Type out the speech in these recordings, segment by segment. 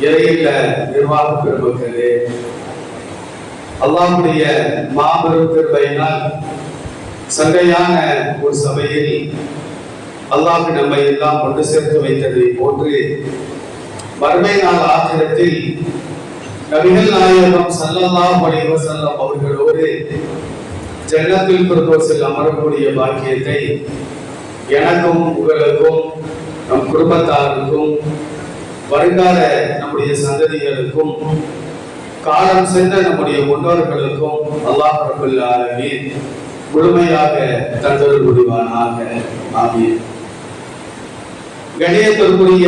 இறையில நிர்வாகம் பெருமக்களே அல்லாவுடைய மாபெரும் கிருபையினால் சங்கையான ஒரு சபையில் அல்லாஹ் நம்மை எல்லாம் கொண்டு சேர்த்து வைத்ததை போன்று வறுமை நாள் ஆத்திரத்தில் நபிகள் நாயகம் சல்லல்லா அலைஹி செல்லம் அவர்களோடு ஜன்னத்தில் பிரதோசில் அமரக்கூடிய பாக்கியத்தை எனக்கும் உங்களுக்கும் நம் குடும்பத்தாருக்கும் வருங்கால நம்முடைய சந்ததிகளுக்கும் காலம் சென்ற நம்முடைய முன்னோர்களுக்கும் அல்லாஹ் ரபுல் ஆலமீன் முழுமையாக தந்தல் முடிவானாக ஆகிய கணியத்திற்குரிய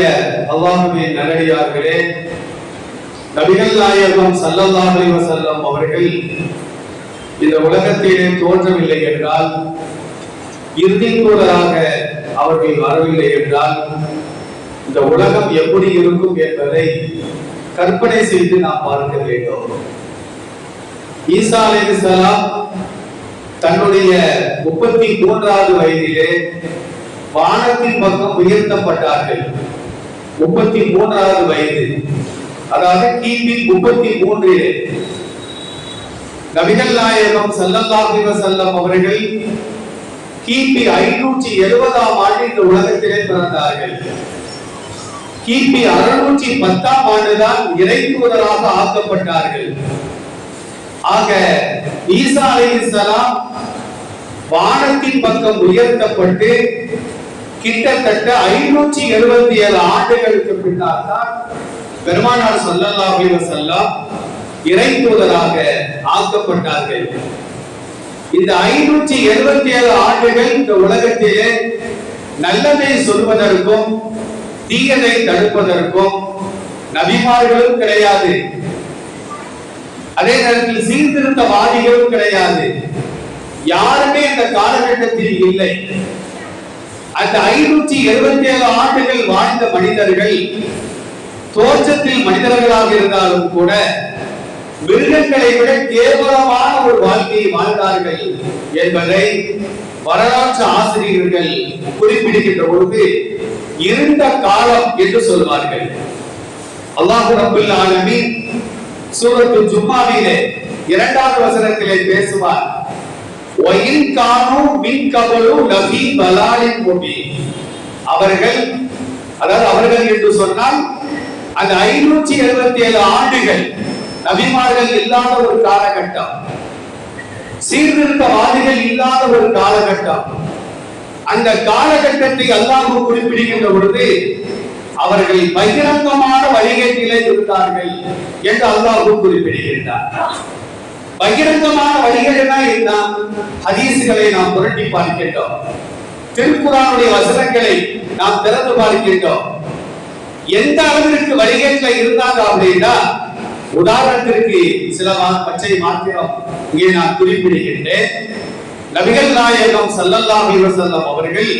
அல்லாஹுமே நல்லடியார்களே நபிகள் நாயகம் ஸல்லல்லாஹு வசல்லம் அவர்கள் இந்த உலகத்திலே தோன்றவில்லை என்றால் இறுதி தூதராக அவர்கள் வரவில்லை என்றால் இந்த உலகம் எப்படி இருக்கும் என்பதை கற்பனை செய்து நாம் பார்க்க வேண்டும். ஈசா அலைஹிஸ்ஸலாம் தன்னுடைய முப்பத்தி மூன்றாவது வயதிலே வானத்தின் பக்கம் உயர்த்தப்பட்டார்கள். முப்பத்தி மூன்றாவது வயது. அதாவது கிபி முப்பத்தி மூன்றிலே. நபிகள் நாயகம் ஸல்லல்லாஹு செல்லம் அவர்கள் கிபி ஐநூற்றி எழுபதாம் ஆண்டு இந்த உலகத்திலே பிறந்தார்கள். கிபி அறுநூற்றி பத்தாம் ஆண்டுதான் இறைத்தூதராக ஆக்கப்பட்டார்கள். ஆக ஈசா அலிசலாம் வானத்தின் பக்கம் உயர்த்தப்பட்டு கிட்டத்தட்ட ஐநூற்றி எழுபத்தி ஏழு ஆண்டுகளுக்கு பின்னால் தான் பெருமானார் ஸல்லல்லாஹு அலைஹி வஸல்லம் ஆக்கப்பட்டார்கள். இந்த ஐநூற்றி எழுபத்தி ஏழு ஆண்டுகள் இந்த உலகத்திலே நல்லதை சொல்வதற்கும் தீயதை தடுப்பதற்கும் நபிமார்களும் கிடையாது. அதே நேரத்தில் சீர்திருத்தவாதிகளும் கிடையாது. யாருமே இந்த காலகட்டத்தில் இல்லை. அந்த ஐநூற்றி எழுபத்தி ஏழு ஆண்டுகள் வாழ்ந்த மனிதர்கள் தோற்றத்தில் மனிதர்களாக இருந்தாலும் கூட மிருகங்களை விட கேவலமான ஒரு வாழ்க்கையை வாழ்ந்தார்கள் என்பதை வரலாற்று ஆசிரியர்கள் குறிப்பிடுகின்ற பொழுது இருண்ட காலம் என்று சொல்வார்கள். அல்லாஹு ரபுல் ஆலமி சூரத்து ஜும்மாவிலே இரண்டாவது வசனத்திலே பேசுவார். ஒயின் காணும் மின் கபலு நபி பலாலின் முபீன். அவர்கள் அதாவது அவர்கள் என்று சொன்னால் அந்த ஐநூற்றி எழுபத்தி ஏழு ஆண்டுகள் நபிமார்கள் இல்லாத ஒரு காலகட்டம். சீர்திருத்தவாதிகள் இல்லாத ஒரு காலகட்டம். அந்த காலகட்டத்தை அல்லாஹ் குறிப்பிடுகின்ற பொழுது அவர்கள் பகிரங்கமான வழிகேட்டிலே இருந்தார்கள் என்று அல்லாஹ் குறிப்பிடுகின்றார். பகிரங்கமான வழிகேடுனா என்ன ஹதீசுகளை நாம் புரட்டி பார்க்கின்றோம். திருக்குறானுடைய வசனங்களை நாம் திறந்து பார்க்கின்றோம். எந்த அளவிற்கு வழிகேட்டில இருந்தாங்க அப்படின்னா உதாரணத்திற்கு சில பச்சை மாத்திரம் இங்கே நான் குறிப்பிடுகின்றேன். நபிகள் நாயகம் ஸல்லல்லாஹு அலைஹி அவர்கள்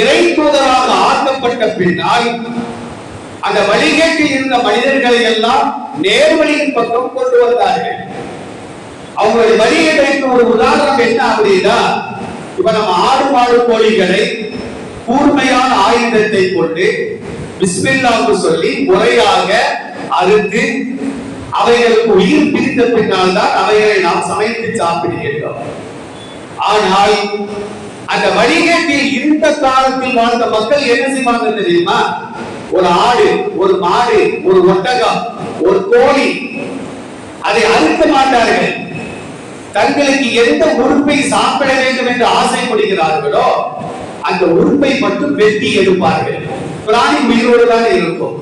இறை தூதராக ஆக்கப்பட்ட பின்னால் அந்த வழிகேட்டில் இருந்த மனிதர்களை எல்லாம் நேர்வழியின் பக்கம் கொண்டு வந்தார்கள். அவங்களுடைய வழிகேட்டிற்கு ஒரு உதாரணம் என்ன அப்படின்னா இப்ப நம்ம ஆடு மாடு கோழிகளை கூர்மையான ஆயுதத்தை கொண்டு பிஸ்மில்லாவுக்கு சொல்லி முறையாக அறுத்து அவைகளுக்கு உயிர் பிரிந்த பின்னால் தான் அவைகளை நாம் சமைத்து சாப்பிடுகின்றோம். ஆனால் அந்த வழிகேட்டில் இருந்த காலத்தில் வாழ்ந்த மக்கள் என்ன செய்வாங்க தெரியுமா? ஒரு ஆடு ஒரு மாடு ஒரு ஒட்டகம் ஒரு கோழி அதை அறுக்க மாட்டார்கள். தங்களுக்கு எந்த உறுப்பை சாப்பிட வேண்டும் என்று ஆசைப்படுகிறார்களோ அந்த உறுப்பை மட்டும் வெட்டி எடுப்பார்கள். பிராணி உயிரோடு தான் இருக்கும்.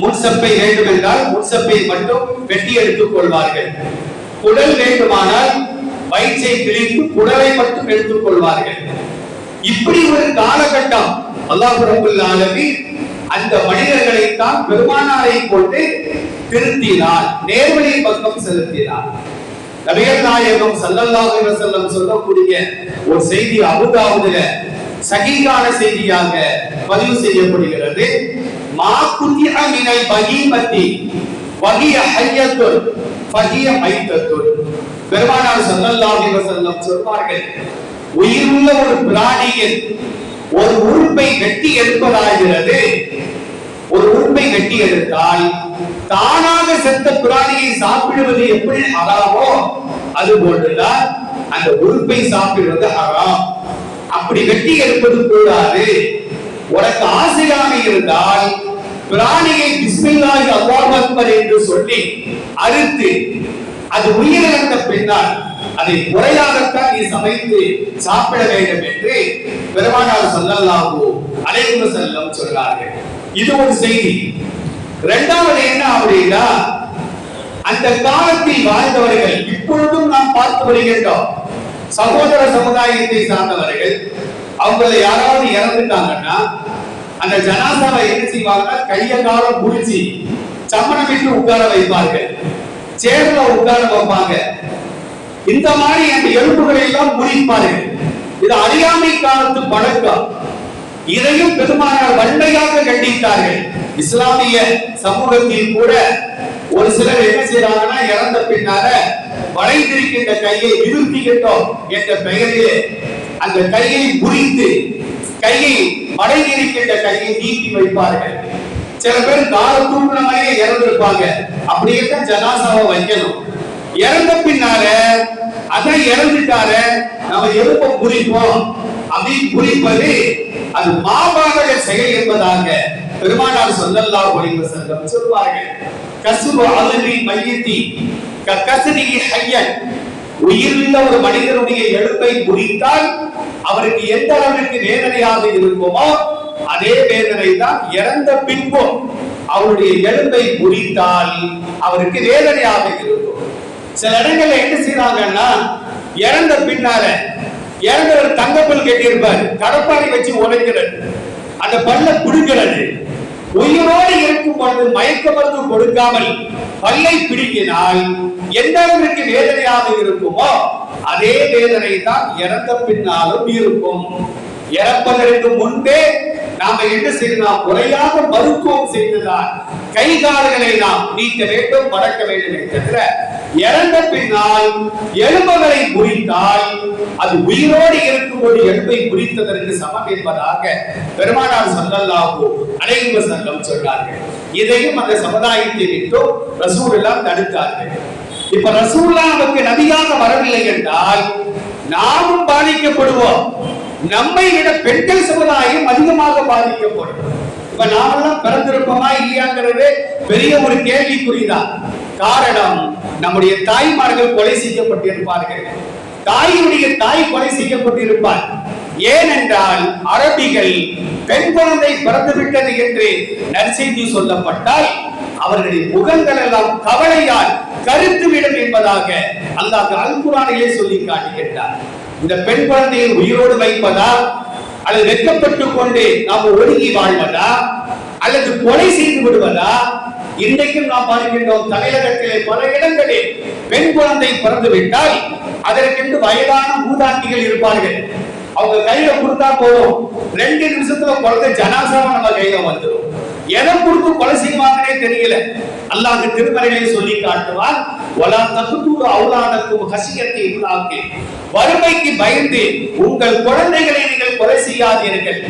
முன்சப்பை வேண்டும் என்றால் முன்சப்பை மட்டும் வெட்டி எடுத்துக் கொள்வார்கள். குடல் வேண்டுமானால் வயிற்றை கிழித்து குடலை மட்டும் எடுத்துக் கொள்வார்கள். இப்படி ஒரு காலகட்டம் அல்லாஹ் ரபுல் ஆலமீன் அந்த மனிதர்களை தான் பெருமானாரை கொண்டு திருத்தினார். நேர்வழி பக்கம் செலுத்தினார். நபிகள் நாயகம் சல்லல்லாஹு அலைஹி சொல்லக்கூடிய ஒரு செய்தி அபுதாபுல சகிகான செய்தியாக பதிவு செய்யப்படுகிறது. மா குத்திய மினல் பகீமத்தி வகிய ஹய்யத்துன் ஃபஹிய மைத்தத்துன். பெருமானார் ஸல்லல்லாஹு அலைஹி வஸல்லம் சொல்வார்கள் உயிருள்ள ஒரு பிராணியின் ஒரு உறுப்பை வெட்டி எடுப்பதாகிறது. ஒரு உறுப்பை வெட்டி எடுத்தால் தானாக செத்த பிராணியை சாப்பிடுவது எப்படி ஹராமோ அது போன்றுதான் அந்த உறுப்பை சாப்பிடுவது ஹராம். அப்படி வெட்டி எடுப்பது கூடாது. உனக்கு ஆசையாக இருந்தால் பிராணியை பிஸ்மில்லாஹி அல்லாஹ் அக்பர் என்று சொல்லி அறுத்து அது உயிரிழந்த பின்னால் அதை முறையாகத்தான் நீ சமைத்து சாப்பிட வேண்டும் என்று பெருமானார் ஸல்லல்லாஹு அனைவரும் வஸல்லம் சொல்றார்கள் இது ஒரு செய்தி. இரண்டாவது என்ன அப்படின்னா அந்த காலத்தில் வாழ்ந்தவர்கள் இப்பொழுதும் நாம் பார்த்து வருகின்றோம். சகோதர சமுதாயத்தை சார்ந்தவர்கள் அவங்கள யாராவது இறந்துட்டாங்கன்னா அந்த ஜனாசாவை என்ன செய்வாங்கன்னா கைய காலம் முடிச்சு சம்மணம் விட்டு உட்கார வைப்பார்கள். சேர்ல உட்கார வைப்பாங்க. இந்த மாதிரி அந்த எலும்புகளை எல்லாம் முடிப்பார்கள் இது அறியாமை காலத்து பழக்கம். இதையும் பெருமானார் வன்மையாக கண்டித்தார்கள். இஸ்லாமிய சமூகத்தில் கூட ஒரு சிலர் என்ன செய்யறாங்கன்னா இறந்த பின்னால வளைந்திருக்கின்ற கையை நிறுத்திக்கிட்டோம் என்ற பெயரிலே அந்த கையை முறித்து கையை வளைந்திருக்கின்ற கையை நீட்டி வைப்பார்கள். சில பேர் கால தூக்குற மாதிரியே இறந்திருப்பாங்க. அப்படியே தான் ஜனாசாவை வைக்கணும். இறந்த பின்னால அதான் இறந்துட்டார நம்ம எழுப்ப குறிப்போம் அப்படின்னு குறிப்பது அது மாபாதக செயல் என்பதாக பெருமானார் சொல்லல்லா அலைஹி செல்லம் சொல்வார்கள் கசுபு அலவி மையத்தி கசதி ஹையன். உயிருள்ள ஒரு மனிதனுடைய எழுப்பை குறித்தால் அவருக்கு எந்த அளவிற்கு வேதனையாக இருக்குமோ அதே வேதனை தான் இறந்த பின்பும் அவருடைய எலும்பை குறித்தால் அவருக்கு வேதனையாக இருக்கும். சில இடங்கள்ல என்ன செய்யறாங்கன்னா இறந்த பின்னால இறந்தவர் தங்கப்பல் கட்டியிருப்பார் கடப்பாடி வச்சு உடைக்கிறது அந்த பல்ல குடுக்கிறது உயிரோடு இருக்கும் பொழுது மயக்க மருந்து கொடுக்காமல் பல்லை பிடுங்கினால் எந்த அளவிற்கு வேதனையாக இருக்குமோ அதே வேதனை தான் இறந்த பின்னாலும் இருக்கும். இறப்பதற்கு முன்பே நாம என்ன செய்யலாம் முறையாக மருத்துவம் செய்துதான் கை கால்களை நாம் நீக்க வேண்டும் வளர்க்க வேண்டும் தவிர இறந்த பின்னால் எலும்புகளை முறித்தால் அது உயிரோடு இருக்கும்போது எலும்பை முறித்ததற்கு சமம் என்பதாக பெருமானார் சொல்லல்லாஹு அனைவரும் சங்கம் சொன்னார்கள் இதையும் அந்த சமுதாயத்தை விட்டு ரசூலெல்லாம் தடுத்தார்கள். இப்ப ரசூல்லாவுக்கு நபியாக வரவில்லை என்றால் நாமும் பாதிக்கப்படுவோம். நம்மை விட பெண்கள் சமுதாயம் அதிகமாக பாதிக்கப்படும். இப்ப நாமெல்லாம் பிறந்திருப்போமா இல்லையாங்கிறது பெரிய ஒரு கேள்விக்குறிதான். காரணம் நம்முடைய தாய்மார்கள் கொலை செய்யப்பட்டிருப்பார்கள். தாயினுடைய தாய் கொலை செய்யப்பட்டிருப்பார் ஏனென்றால் அரபிகள் பெண் குழந்தை பிறந்து விட்டது என்று நற்செய்தி சொல்லப்பட்டால் அவர்களின் முகங்கள் எல்லாம் கவலையால் கருத்துவிடும் என்பதாக அல்லாஹ் அல்குரானிலே சொல்லி காட்டுகின்றார் இந்த பெண் குழந்தையை உயிரோடு வைப்பதா அல்லது வெட்கப்பட்டுக் கொண்டு நாம் ஒடுங்கி வாழ்வதா? அல்லது கொலை செய்து விடுவதா? இன்றைக்கும் நாம் பார்க்கின்றோம் தமிழகத்திலே பல இடங்களில் பெண் குழந்தை பிறந்து விட்டால் அதற்கென்று வயதான மூதாட்டிகள் இருப்பார்கள். அவங்க கையில கொடுத்தா போதும். ரெண்டு நிமிஷத்துல குழந்தை ஜனாசாவை நம்ம கையில வந்துடும் எதை கொடுத்து கொலை செய்வாங்கன்னே தெரியல. அல்லாஹ் திருமறைகளை சொல்லி காட்டுவார் வலா தகுதூர் அவுலானக்கும் ஹசியத்தை உலாக்கி வறுமைக்கு பயந்து உங்கள் குழந்தைகளை நீங்கள் கொலை செய்யாதீர்கள்.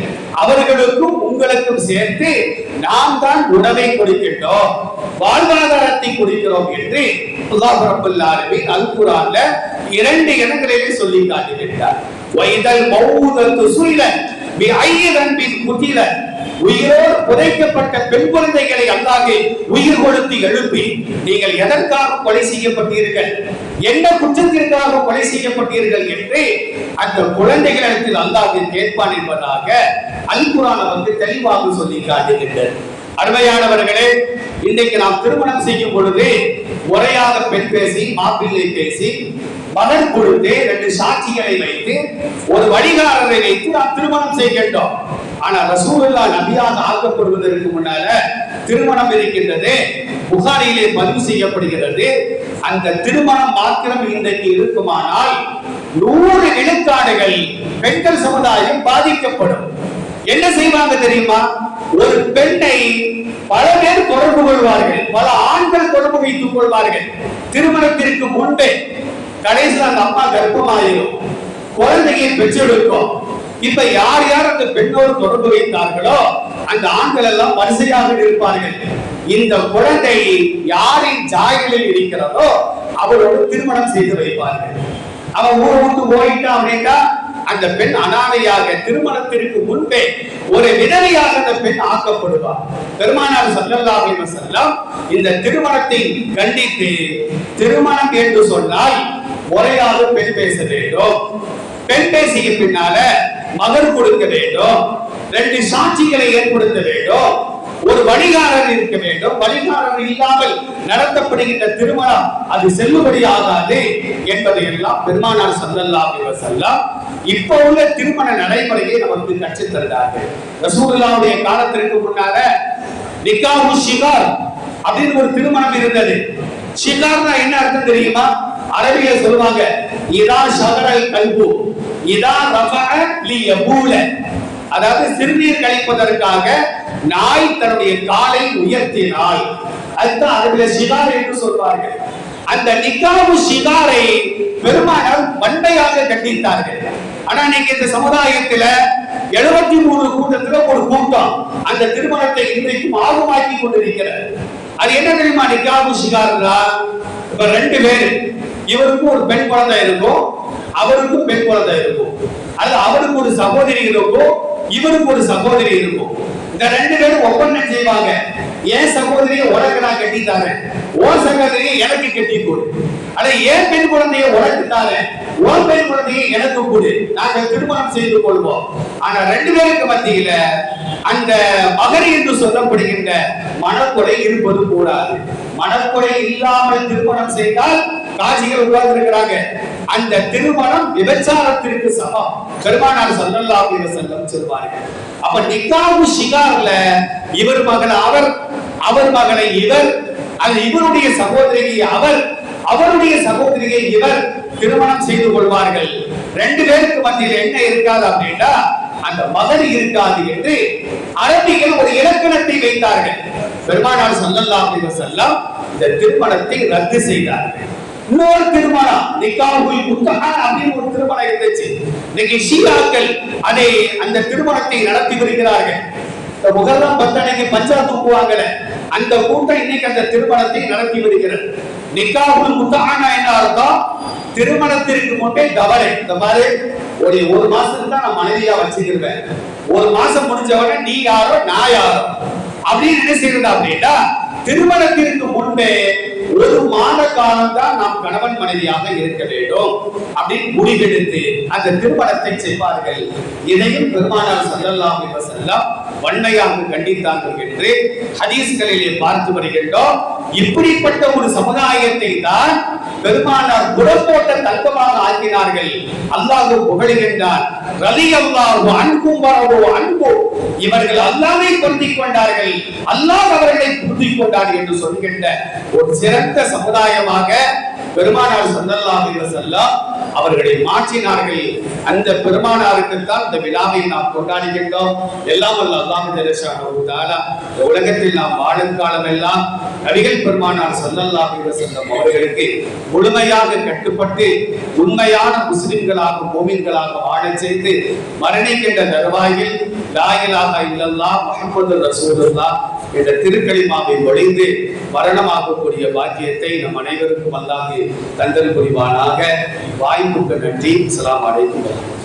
அவர்களுக்கும் உங்களுக்கும் சேர்த்து நாம் தான் உணவை கொடுக்கின்றோம் வாழ்வாதாரத்தை கொடுக்கிறோம் என்று அல்லாஹ் அல்குரான்ல இரண்டு இடங்களிலே சொல்லி காட்டுகின்றார். வைதல் மௌதத்து சுயிலன் உயிரோடு புதைக்கப்பட்ட பெண் குழந்தைகளை அல்லாஹ் உயிர் கொடுத்து எழுப்பி நீங்கள் எதற்காக கொலை செய்யப்பட்டீர்கள்? என்ன குற்றத்திற்காக கொலை செய்யப்பட்டீர்கள் என்று அந்த குழந்தைகளிடத்தில் அல்லாஹ் கேட்பான் என்பதாக அல் குர்ஆன் வந்து தெளிவாக சொல்லி காட்டுகின்றது. அருமையானவர்களே இன்றைக்கு நாம் திருமணம் செய்யும் பொழுது முறையாக பெண் பேசி மாப்பிள்ளை பேசி மகன் கொடுத்து ரெண்டு சாட்சிகளை வைத்து ஒரு வழிகாரரை வைத்து நாம் திருமணம் செய்கின்றோம். ஆனா ரசூலுல்லா நபியாக ஆக்கப்படுவதற்கு முன்னால திருமணம் இருக்கின்றது புகாரிலே பதிவு செய்யப்படுகிறது. அந்த திருமணம் மாத்திரம் இன்றைக்கு இருக்குமானால் நூறு விழுக்காடுகள் பெண்கள் சமுதாயம் பாதிக்கப்படும். என்ன செய்வாங்க தெரியுமா? ஒரு பெண்ணை பல பேர் தொடர்பு கொள்வார்கள். பல ஆண்கள் தொடர்பு வைத்துக் கொள்வார்கள். திருமணத்திற்கு முன்பே கடைசியில் அந்த அம்மா கர்ப்பமாயிரும். குழந்தையை பெற்றெடுக்கும். இப்ப யார் யார் அந்த பெண்ணோடு தொடர்பு வைத்தார்களோ அந்த ஆண்கள் எல்லாம் வரிசையாக இருப்பார்கள் இந்த குழந்தை யாரின் ஜாய்களில் இருக்கிறதோ அவரோடு திருமணம் செய்து வைப்பார்கள். அவன் ஊர் விட்டு போயிட்டான் அப்படின்னா அந்த பெண் அனாதையாக திருமணத்திற்கு முன்பே ஒரு விதவையாக அந்த பெண் ஆக்கப்படுவார் பெருமானார் ஸல்லல்லாஹு அலைஹி வஸல்லம் இந்த திருமணத்தை கண்டித்து திருமணம் என்று சொன்னால் முறையாக பெண் பேச வேண்டும். பெண் பேசிய பின்னால மகர் கொடுக்க வேண்டும். ரெண்டு சாட்சிகளை ஏற்படுத்த வேண்டும். ஒரு வழிகாரர் இருக்க வேண்டும். வழிகாரர் இல்லாமல் நடத்தப்படுகின்ற திருமணம் அது செல்லுபடியாகாது என்பதை எல்லாம் பெருமானார் சல்லல்லா செல்லாம் இப்ப உள்ள திருமண நடைமுறையை நமக்கு கற்று தருகிறார்கள் ரசூல்லாவுடைய காலத்திற்கு முன்னால நிக்காஹு ஷிகார் அப்படின்னு ஒரு திருமணம் இருந்தது. ஷிகார்னா என்ன அர்த்தம் தெரியுமா? அரபியில சொல்லுவாங்க இதா ஷகரல் கல்பு இதா ரஃபஅ லி யபூல அதாவது சிறுநீர் கழிப்பதற்காக நாய் தன்னுடைய காலை உயர்த்தினாள் அதுதான் அரபில ஷிகார் என்று சொல்வார்கள். அந்த நிக்காவு சிகாரை பெருமானால் வன்மையாக கண்டித்தார்கள். ஆனா இன்னைக்கு இந்த சமுதாயத்துல எழுபத்தி மூணு கூட்டத்துல ஒரு கூட்டம் அந்த திருமணத்தை இன்றைக்கும் ஆர்வமாக்கி கொண்டிருக்கிறது. அது என்ன தெரியுமா நிக்காவு சிகார்னா? இப்ப ரெண்டு பேர். இவருக்கும் ஒரு பெண் குழந்தை இருக்கும் அவருக்கும் பெண் குழந்தை இருக்கும். அது அவருக்கு ஒரு சகோதரி இருக்கும் இவருக்கு ஒரு சகோதரி இருக்கும். இந்த ரெண்டு பேரும் ஒப்பந்தம் செய்வாங்க. என் சகோதரியை உனக்கு நான் கட்டி தரேன். உன் சகோதரியை எனக்கு கட்டி கொடு. அட ஏன் பெண் குழந்தையை உனக்கு தரேன். ஓ பெண் குழந்தையை எனக்கு கொடு. நாங்கள் திருமணம் செய்து கொள்வோம். ஆனா ரெண்டு பேருக்கு மத்தியில அந்த மகர் என்று சொல்லப்படுகின்ற மனக்குறை இருப்பது கூடாது. மனக்குறை இல்லாமல் திருமணம் செய்தால் காட்சிகள் உட்கார்ந்து இருக்கிறாங்க அந்த திருமணம் விபச்சாரத்திற்கு சமம். பெருமானார் சல்லல்லா அப்படின்னு செல்லம் சொல்வார்கள். அப்ப நிக்காவு ஷிகார்ல இவர் மகன் அவர் அவர் மகனை இவர் அது இவருடைய சகோதரியை அவர் அவருடைய சகோதரியை இவர் திருமணம் செய்து கொள்வார்கள். ரெண்டு பேருக்கு மத்தியில் என்ன இருக்காது அப்படின்னா அந்த மகன் இருக்காது என்று அரபிகள் ஒரு இலக்கணத்தை வைத்தார்கள். பெருமானார் ஸல்லல்லாஹு அப்படின்னு செல்லம் இந்த திருமணத்தை ரத்து செய்தார்கள். இன்னொரு திருமணம். நிக்காஹுல் முத்தஹா அப்படின்னு ஒரு திருமணம் இருந்துச்சு. இன்னைக்கு ஷியாக்கள் அதை அந்த திருமணத்தை நடத்தி வருகிறார்கள். இந்த முகர்ரம் பத்தனைக்கு பஞ்சா தூக்குவாங்கல அந்த கூட்டம் இன்னைக்கு அந்த திருமணத்தை நடத்தி வருகிறது. நிக்காஹுல் முத்தஹானா என்ன அர்த்தம்? திருமணத்திற்கு முன்பே தவறு இந்த மாதிரி ஒரு ஒரு மாசத்துக்கு தான் நான் மனைவியா வச்சுக்கிருவேன். ஒரு மாசம் முடிஞ்ச உடனே நீ யாரோ நான் யாரோ அப்படின்னு என்ன செய்யறது அப்படின்னா திருமணத்திற்கு முன்பே ஒரு மாத காலம் தான் நாம் கணவன் மனைவியாக இருக்க வேண்டும் அப்படின்னு முடிவெடுத்து அந்த திருமணத்தை செய்வார்கள். இதையும் பெருமானார் ஸல்லல்லாஹு அலைஹி வஸல்லம் வன்மையாக கண்டித்தார்கள் என்று ஹதீஸ்களிலே பார்த்து வருகின்றோம். இப்படிப்பட்ட ஒரு சமுதாயத்தை தான் பெருமானார் புறப்போட்ட தங்கமாக ஆக்கினார்கள். அல்லாஹ் புகழுகின்றார் ரலி அல்லாஹு அன்பும் வரவோ அன்பு இவர்கள் அல்லாவை பொருந்திக் கொண்டார்கள். அல்லாஹ் அவர்களை பொருந்திக் கொண்டார் என்று சொல்கின்ற ஒரு சிறந்த சமுதாயமாக பெருமானார் ஸல்லல்லாஹு செல்லா அவர்களை மாற்றினார்கள். அந்த பெருமானாருக்கு தான் இந்த விழாவை நாம் கொண்டாடுகின்றோம். எல்லாம் வல்ல அல்லாஹ் ஜல்லஷானஹு உலகத்தில் நாம் வாழும் காலம் எல்லாம் நபிகள் பெருமானார் ஸல்லல்லாஹு செல்லம் அவர்களுக்கு முழுமையாக கட்டுப்பட்டு உண்மையான முஸ்லிம்களாக மூமின்களாக வாழச் செய்து மரணிக்கின்ற தருவாயில் லா இல்லல்லா முகமது ரசூலுல்லா ரசூலுல்லாஹ் என்ற திருக்கலிமாவை ஒழிந்து மரணமாகக்கூடிய பாக்கியத்தை நம் அனைவருக்கும் அல்லாஹ் தந்தல் புரிவானாக. வாய்ப்புக்கு நன்றி. சலாம் அலைக்கும்.